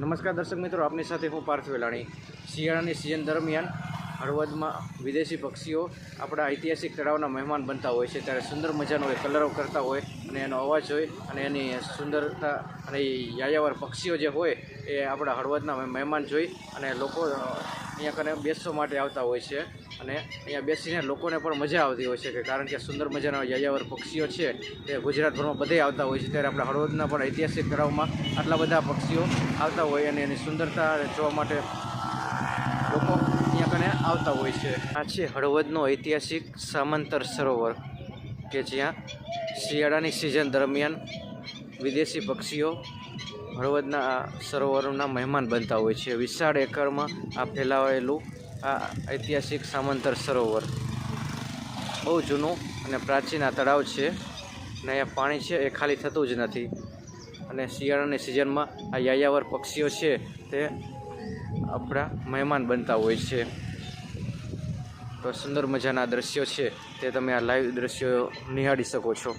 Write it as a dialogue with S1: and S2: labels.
S1: નમસ્કાર દર્શક મિત્રો, આપની સાથે હું પાર્થ વેલાણી શિયાળાની સિઝન દરમિયાન હળવદમાં વિદેશી પક્ષીઓ આપણા ઐતિહાસિક તળાવના મહેમાન બનતા હોય છે. ત્યારે સુંદર મજાનો એ કલરો કરતા હોય અને એનો અવાજ હોય અને એની સુંદરતા અને યાયાવર પક્ષીઓ જે હોય એ આપણા હળવદના મહેમાન જોઈ અને લોકો અહીંયા કને બેસવા માટે આવતા હોય છે. અને અહીંયા બેસીને લોકોને પણ મજા આવતી હોય છે કે કારણ કે સુંદર મજાના યાયાવર પક્ષીઓ છે તે ગુજરાતભરમાં બધે આવતા હોય છે. ત્યારે આપણા હળવદના પણ ઐતિહાસિક તળાવમાં આટલા બધા પક્ષીઓ આવતા હોય અને એની સુંદરતા જોવા માટે લોકો અહીંયા કને આવતા હોય છે. આ છે હળવદનો ઐતિહાસિક સામંતર સરોવર કે જ્યાં શિયાળાની સિઝન દરમિયાન વિદેશી પક્ષીઓ હળવદના સરોવરના મહેમાન બનતા હોય છે. વિશાળ એકરમાં આ ફેલાવેલું આ ઐતિહાસિક સામંતર સરોવર. બહુ જૂનું અને પ્રાચીન આ તળાવ છે અને અહીંયા પાણી છે એ ખાલી થતું જ નથી. અને શિયાળાની સિઝનમાં આ યાયાવર પક્ષીઓ છે તે આપણા મહેમાન બનતા હોય છે. તો સુંદર મજાના દ્રશ્યો છે તે તમે આ લાઈવ દ્રશ્યો નિહાળી શકો છો.